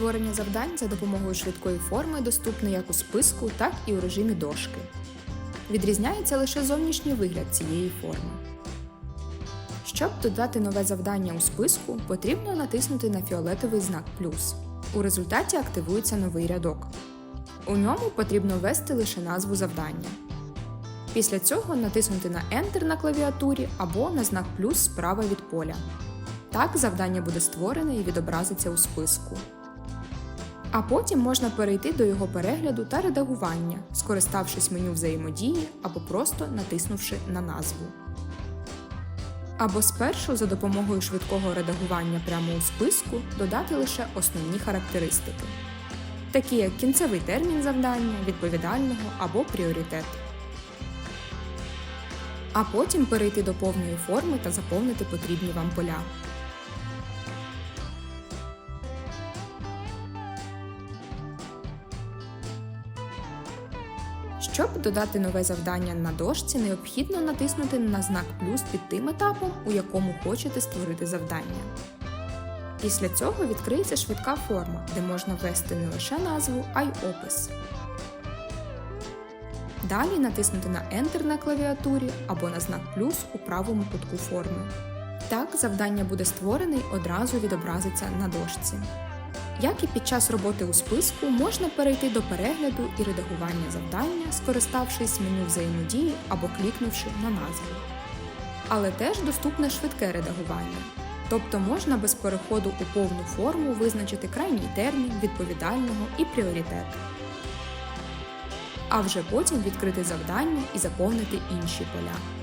створення завдань за допомогою швидкої форми доступне як у списку, так і у режимі дошки. Відрізняється лише зовнішній вигляд цієї форми. Щоб додати нове завдання у списку, потрібно натиснути на фіолетовий знак плюс. У результаті активується новий рядок. У ньому потрібно ввести лише назву завдання. Після цього натиснути на Enter на клавіатурі або на знак плюс справа від поля. Так завдання буде створене і відобразиться у списку. А потім можна перейти до його перегляду та редагування, скориставшись меню взаємодії або просто натиснувши на назву. Або спершу за допомогою швидкого редагування прямо у списку додати лише основні характеристики, такі як кінцевий термін завдання, відповідального або пріоритет. А потім перейти до повної форми та заповнити потрібні вам поля. Щоб додати нове завдання на дошці, необхідно натиснути на знак плюс під тим етапом, у якому хочете створити завдання. Після цього відкриється швидка форма, де можна ввести не лише назву, а й опис. Далі натиснути на Enter на клавіатурі або на знак плюс у правому кутку форми. Так завдання буде створене й одразу відобразиться на дошці. Як і під час роботи у списку, можна перейти до перегляду і редагування завдання, скориставшись меню взаємодії або клікнувши на назву. Але теж доступне швидке редагування. Тобто можна без переходу у повну форму визначити крайній термін відповідального і пріоритет. А вже потім відкрити завдання і заповнити інші поля.